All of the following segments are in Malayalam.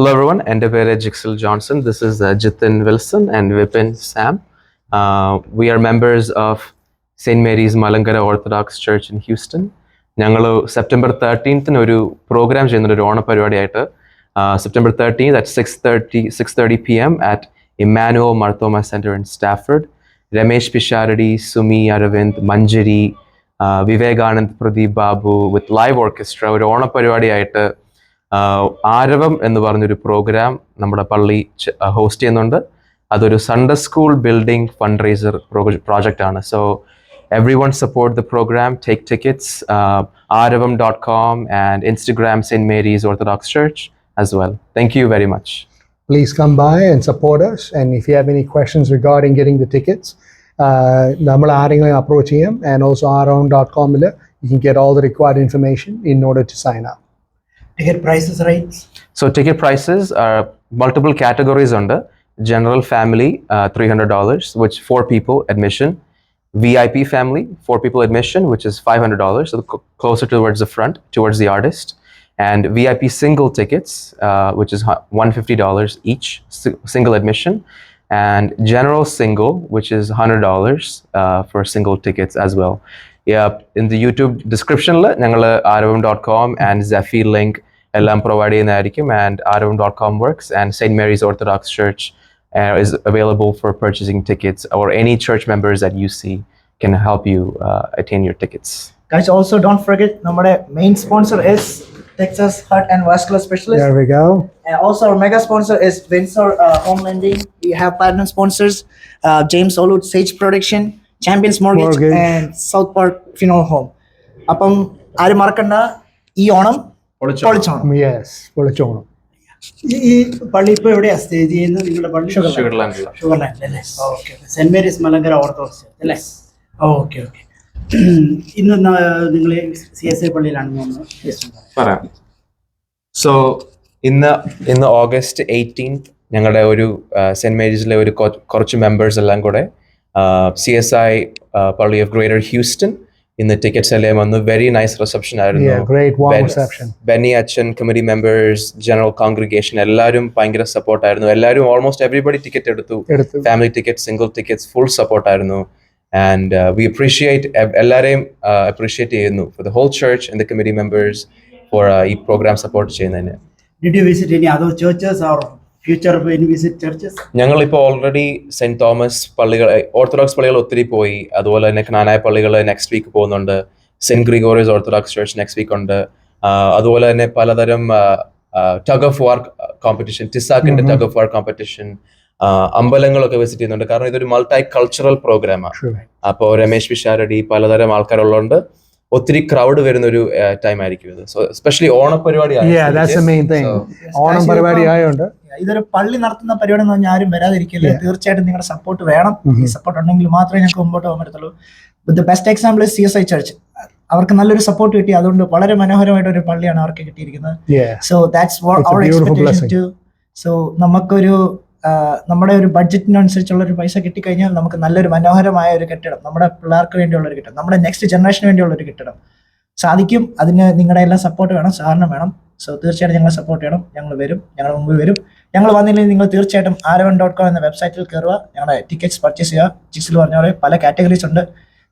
Hello everyone, എന്റെ പേര് Jixal Johnson. This is Jithin Wilson and Vipin Sam. We are members of saint Mary's Malankara orthodox church in Houston. ഞങ്ങൾ സെപ്റ്റംബർ തേർട്ടീൻത്തിന് ഒരു പ്രോഗ്രാം ചെയ്യുന്നുണ്ട് ഒരു ഓണപരിപാടിയായിട്ട് September thirteen at six thirty six thirty P M at Immanuel Marthoma center in Stafford Ramesh Pisharody Sumi Aravind Manjari uh, Vivekanand Pradeep Babu with live orchestra ഒരു ഓണപരിപാടിയായിട്ട് ആരവം എന്ന് പറഞ്ഞൊരു പ്രോഗ്രാം നമ്മുടെ പള്ളി ഹോസ്റ്റ് ചെയ്യുന്നുണ്ട്. അതൊരു Sunday school building fund raiser project ആണ്. So every one support the programme take tickets Aaravam dot com and Instagram saint Mary's orthodox church as well thank you very much please come by and support us. And if you have any questions regarding getting the tickets, uh, നമ്മൾ ആരെങ്കിലും അപ്രോച്ച് ചെയ്യാം. And also around dot കോമിൽ you can get all the required information in order to sign up. ticket prices rates So ticket prices are multiple categories under general family uh, $300 which four people admission VIP family four people admission which is $500 so c- closer towards the front towards the artist and VIP single tickets uh, which is hu- $150 each si- single admission and general single which is $100 uh, for single tickets as well yeah in the YouTube description ഞങ്ങൾ Aaravam dot com and Zephy link എല്ലാം പ്രൊവൈഡ് ചെയ്യുന്നതായിരിക്കും and Aaravam dot com works and Saint Mary's Orthodox Church is available for purchasing tickets or any church members that you see can help you uh, attain your tickets. guys also don't forget നമ്മുടെ main sponsor is Texas Heart and Vascular Specialist There we go. and also our mega sponsor is Windsor uh, Home Lending we have platinum sponsors uh, James Olud Sage Production Champions Mortgage, Mortgage. and South Park Funeral Home അപ്പം ആരും മറക്കണ്ട ഈ ഓണം പൊളിച്ചോണം. യെസ് പൊളിച്ചോണം. ഈ പള്ളി ഇപ്പൊ എവിടെയാ സ്റ്റേ ചെയ്യുന്നത്? നിങ്ങളുടെ പള്ളി? Sugarland. ഷുഗർലാൻഡ് അല്ലേ okay Saint Mary's Malankara Orthodox അല്ലേ? ഓക്കെ ഓക്കെ ഇന്ന് നിങ്ങൾ സി എസ് ഐ പള്ളിയിലാണ് സോ ഇന്ന് ഇന്ന് ഓഗസ്റ്റ് എയ്റ്റീൻത്ത് ഞങ്ങളുടെ ഒരു സെന്റ് മേരീസിലെ ഒരു കുറച്ച് മെമ്പേഴ്സ് എല്ലാം കൂടെ സി എസ് ഐ പള്ളി ഓഫ് ഗ്രേറ്റർ ഹ്യൂസ്റ്റൺ ഇന്ന് ടിക്കറ്റ്സ് എല്ലാം വന്നു. വെരി നൈസ് റിസപ്ഷൻ Yeah, ആയിരുന്നു. ബെന്നി അച്ഛൻ കമ്മിറ്റി മെമ്പേഴ്സ് ജനറൽ കോൺഗ്രിഗേഷൻ എല്ലാവരും ഭയങ്കര സപ്പോർട്ടായിരുന്നു എല്ലാവരും ഓൾമോസ്റ്റ് എവറിബഡി ടിക്കറ്റ് എടുത്തു. Family ticket single tickets full സപ്പോർട്ടായിരുന്നു and we appreciate എല്ലാവരെയും അപ്രീഷിയേറ്റ് ചെയ്യുന്നു for the whole church and the committee members for ഈ പ്രോഗ്രാം സപ്പോർട്ട് ചെയ്യുന്നതിന്. Did you visit any other churches or future visit churches ഞങ്ങളിപ്പോൾ ഓൾറെഡി സെന്റ് തോമസ് പള്ളികൾ ഓർത്തഡോക്സ് പള്ളികൾ ഒത്തിരി പോയി. അതുപോലെ തന്നെ ക്നാനായ പള്ളികൾ നെക്സ്റ്റ് വീക്ക് പോകുന്നുണ്ട്. Saint Gregorios Orthodox church next week ഉണ്ട്. അതുപോലെ തന്നെ പലതരം ടഗ് ഓഫ് വാർ കോമ്പറ്റീഷൻ ടിസാക്കിന്റെ ടഗ് ഓഫ് വാർ കോമ്പറ്റീഷൻ അമ്പലങ്ങളൊക്കെ വിസിറ്റ് ചെയ്യുന്നുണ്ട്. കാരണം ഇതൊരു മൾട്ടി കൾച്ചറൽ പ്രോഗ്രാമാണ്. അപ്പോൾ രമേശ് പിഷാരടി പലതരം ആൾക്കാരുള്ളതുകൊണ്ട് ഒത്തിരി ക്രൗഡ് വരുന്ന ഒരു ടൈം ആയിരിക്കും ഇത്. സോ എസ്പെഷ്യലി ഓണപരിപാടി Yeah, that's the main thing. Onam പരിപാടി ആയതുകൊണ്ട് ഇതൊരു പള്ളി നടത്തുന്ന പരിപാടി എന്ന് പറഞ്ഞാൽ ആരും വരാതിരിക്കില്ലേ? തീർച്ചയായിട്ടും നിങ്ങളുടെ സപ്പോർട്ട് വേണം. ഈ സപ്പോർട്ട് ഉണ്ടെങ്കിൽ മാത്രമേ ഞങ്ങൾക്ക് മുമ്പോട്ട് പോകാൻ പറ്റത്തുള്ളൂ. The best example C S I church അവർക്ക് നല്ലൊരു സപ്പോർട്ട് കിട്ടി. അതുകൊണ്ട് വളരെ മനോഹരമായിട്ട് ഒരു പള്ളിയാണ് അവർക്ക് കിട്ടിയിരിക്കുന്നത്. So that's It's a our expectation too so നമുക്കൊരു നമ്മുടെ ഒരു ബഡ്ജറ്റിനനുസരിച്ചുള്ള ഒരു പൈസ കിട്ടിക്കഴിഞ്ഞാൽ നമുക്ക് നല്ലൊരു മനോഹരമായ ഒരു കെട്ടിടം നമ്മുടെ പിള്ളേർക്ക് വേണ്ടിയുള്ള ഒരു കെട്ടിടം നമ്മുടെ നെക്സ്റ്റ് ജനറേഷന് വേണ്ടിയുള്ള ഒരു കെട്ടിടം സാധിക്കും. അതിന് നിങ്ങളുടെ എല്ലാം സപ്പോർട്ട് വേണം സഹകരണം വേണം. സോ തീർച്ചയായിട്ടും ഞങ്ങളെ സപ്പോർട്ട് ചെയ്യണം. ഞങ്ങൾ വരും. ഞങ്ങളുടെ മുമ്പിൽ വരും. ഞങ്ങൾ വന്നില്ലെങ്കിൽ നിങ്ങൾ തീർച്ചയായിട്ടും ആരവൻ ഡോട്ട് കോം എന്ന വെബ്സൈറ്റിൽ കയറുക. ഞങ്ങളുടെ ടിക്കറ്റ്സ് പർച്ചേസ് ചെയ്യുക. ചിക്സിൽ പറഞ്ഞ പോലെ പല കാറ്റഗറീസ് ഉണ്ട്.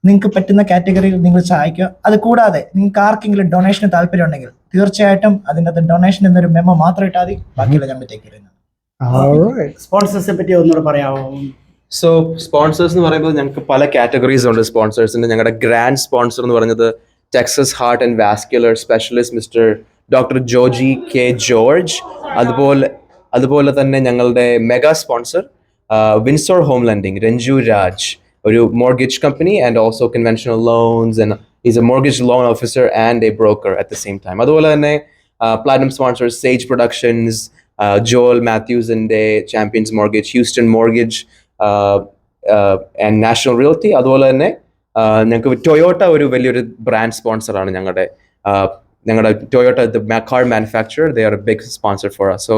നിങ്ങൾക്ക് പറ്റുന്ന കാറ്റഗറിയിൽ നിങ്ങൾ സഹായിക്കുക. അത് കൂടാതെ നിങ്ങൾക്ക് ആർക്കെങ്കിലും ഡൊണേഷന് താല്പര്യം ഉണ്ടെങ്കിൽ തീർച്ചയായിട്ടും അതിന്റെ അത് ഡൊണേഷൻ എന്നൊരു മെമ്മോ മാത്രം ഇട്ടാൽ മതി. ബാക്കിയുള്ള ഞങ്ങൾ ടേക്ക് ചെയ്യുന്നത് സ്പോൺസേഴ്സിനെ പറ്റി ഒന്നുകൂടെ പറയാമോ? സോ സ്പോൺസേഴ്സ് എന്ന് പറയുമ്പോൾ ഞങ്ങൾക്ക് പല കാറ്റഗറീസ് ഉണ്ട്. സ്പോൺസേഴ്സിന് ഞങ്ങളുടെ ഗ്രാൻഡ് സ്പോൺസർ എന്ന് പറയുന്നത് Texas heart and vascular specialist mister doctor Joji K George അതുപോലെ അതുപോലെ തന്നെ ഞങ്ങളുടെ mega sponsor Windsor home lending Ranju Raj ഒരു mortgage company and also conventional loans and is a mortgage loan officer and a broker at the same time അതുപോലെ തന്നെ platinum sponsor Sage productions Joel മാത്യൂസിന്റെ champions mortgage Houston mortgage and national realty അതുപോലെ തന്നെ ഞങ്ങൾക്ക് ടൊയോട്ട ഒരു വലിയൊരു ബ്രാൻഡ് സ്പോൺസറാണ് ഞങ്ങളുടെ ഞങ്ങളുടെ Toyota the car manufacture they are a big sponsor for so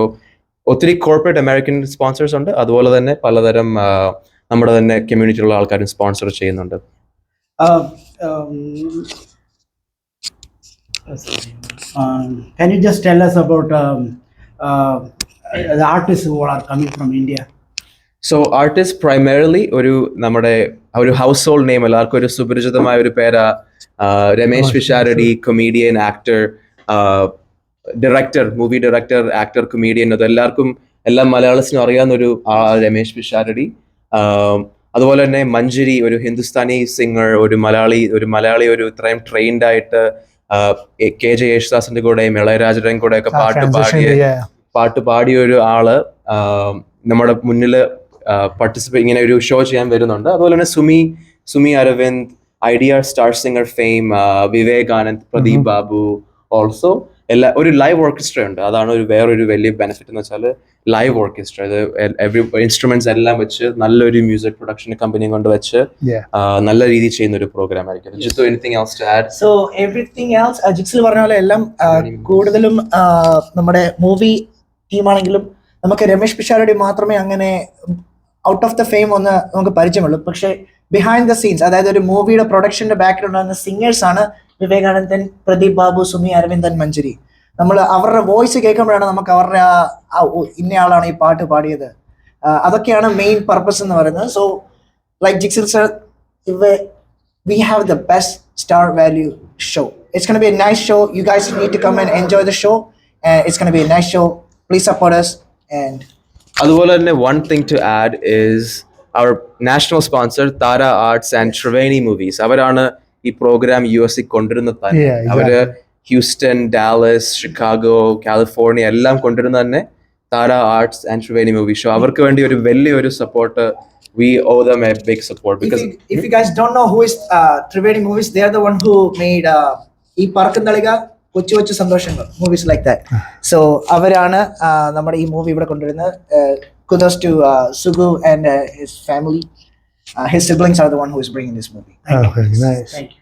ഒത്തിരി കോർപ്പറേറ്റ് അമേരിക്കൻ സ്പോൺസേഴ്സ് ഉണ്ട്. അതുപോലെ തന്നെ പലതരം നമ്മുടെ തന്നെ കമ്മ്യൂണിറ്റിയിലുള്ള ആൾക്കാരും സ്പോൺസർ ചെയ്യുന്നുണ്ട്. can you just tell us about um, uh, uh, the artists who are coming from India? So artist primarily ഒരു നമ്മുടെ ഒരു ഹൗസ് ഹോൾഡ് നെയിം എല്ലാവർക്കും ഒരു സുപരിചിതമായ ഒരു പേരാ Ramesh Pisharody comedian actor director movie director actor comedian അത് എല്ലാവർക്കും എല്ലാ മലയാളത്തിനും അറിയാവുന്ന ഒരു രമേശ് പിഷാരടി. അതുപോലെ തന്നെ മഞ്ജരി ഒരു ഹിന്ദുസ്ഥാനി സിംഗർ ഒരു മലയാളി ഒരു മലയാളി ഒരു ഇത്രയും ട്രെയിൻഡ് ആയിട്ട് കെ. ജെ. യേശുദാസിന്റെ കൂടെയും ഇളയരാജയുടെയും കൂടെ ഒക്കെ പാട്ട് പാടിയ പാട്ട് പാടിയ ഒരു ആൾ നമ്മുടെ മുന്നിൽ പാർട്ടിസിപ്പേറ്റ് ഇങ്ങനെ ഒരു ഷോ ചെയ്യാൻ വരുന്നുണ്ട്. അതുപോലെ തന്നെ Sumi Sumi Aravind Idea Star Singer fame Vivekanand Pradeep Babu also എല്ലാ ഒരു ലൈവ് ഓർക്കസ്ട്ര ഉണ്ട്. അതാണ് ഒരു വേറൊരു വലിയ ബെനിഫിറ്റ് എന്ന് വെച്ചാൽ ലൈവ് ഓർക്കസ്ട്ര അത് എവറി ഇൻസ്ട്രുമെന്റ്സ് എല്ലാം വെച്ച് നല്ലൊരു മ്യൂസിക് പ്രൊഡക്ഷൻ കമ്പനി കൊണ്ട് വെച്ച് നല്ല രീതിയിൽ ചെയ്യുന്ന ഒരു പ്രോഗ്രാം ആയിരിക്കും Jithu anything else to add so everything else ജിക്സിൽ പറഞ്ഞ പോലെ എല്ലാം കൂടുതലും നമ്മുടെ മൂവി ടീമാണെങ്കിലും നമുക്ക് രമേശ് പിഷാരടി മാത്രമേ അങ്ങനെ ഔട്ട് ഓഫ് ദ ഫെയിം ഒന്ന് നമുക്ക് പരിചയമുള്ളൂ. പക്ഷേ ബിഹൈൻഡ് ദ സീൻസ് അതായത് ഒരു മൂവിയുടെ പ്രൊഡക്ഷന്റെ ബാക്ക്ഗ്രൗണ്ട് സിംഗേഴ്സ് ആണ് വിവേകാനന്ദൻ പ്രദീപ് ബാബു സുമി അരവിന്ദൻ മഞ്ജരി നമ്മൾ അവരുടെ വോയിസ് കേൾക്കുമ്പോഴാണ് നമുക്ക് അവരുടെ ആ ഇന്നയാളാണ് ഈ പാട്ട് പാടിയത് അതൊക്കെയാണ് മെയിൻ പർപ്പസ് എന്ന് പറയുന്നത് സോ ലൈക്ക് ജിക്സിൽ സർ ഇവ best star value show. It's going to be a nice show. You guys need to come and enjoy the show. And it's going to be a nice show. Please support us. And അതുപോലെ തന്നെ one thing to add is our national sponsor Thara arts and Triveni movies അവരാണ് ഈ പ്രോഗ്രാം യു എസ് കൊണ്ടുവരുന്ന തന്നെ. അവർ ഹ്യൂസ്റ്റൺ ഡാലസ് ഷിക്കാഗോ കാലിഫോർണിയ എല്ലാം കൊണ്ടുവരുന്ന തന്നെ താര ആർട്സ് ആൻഡ് ഷുവേനി മൂവി ഷോ അവർക്ക് വേണ്ടി ഒരു വലിയൊരു support we owe them a big support because if because you, if you guys don't know who is uh, Trivedi movies, they are the one who made uh, ഈ പറക്കും തളിക കൊച്ചു കൊച്ചു സന്തോഷങ്ങൾ മൂവീസ് ലൈക്ക് ദാറ്റ് സോ അവരാണ് നമ്മുടെ ഈ മൂവി ഇവിടെ കൊണ്ടുവരുന്നത്. Kudos to Sugu and his family Uh, his siblings are the one who is bringing this movie. Thank you. Okay, nice. Thank you.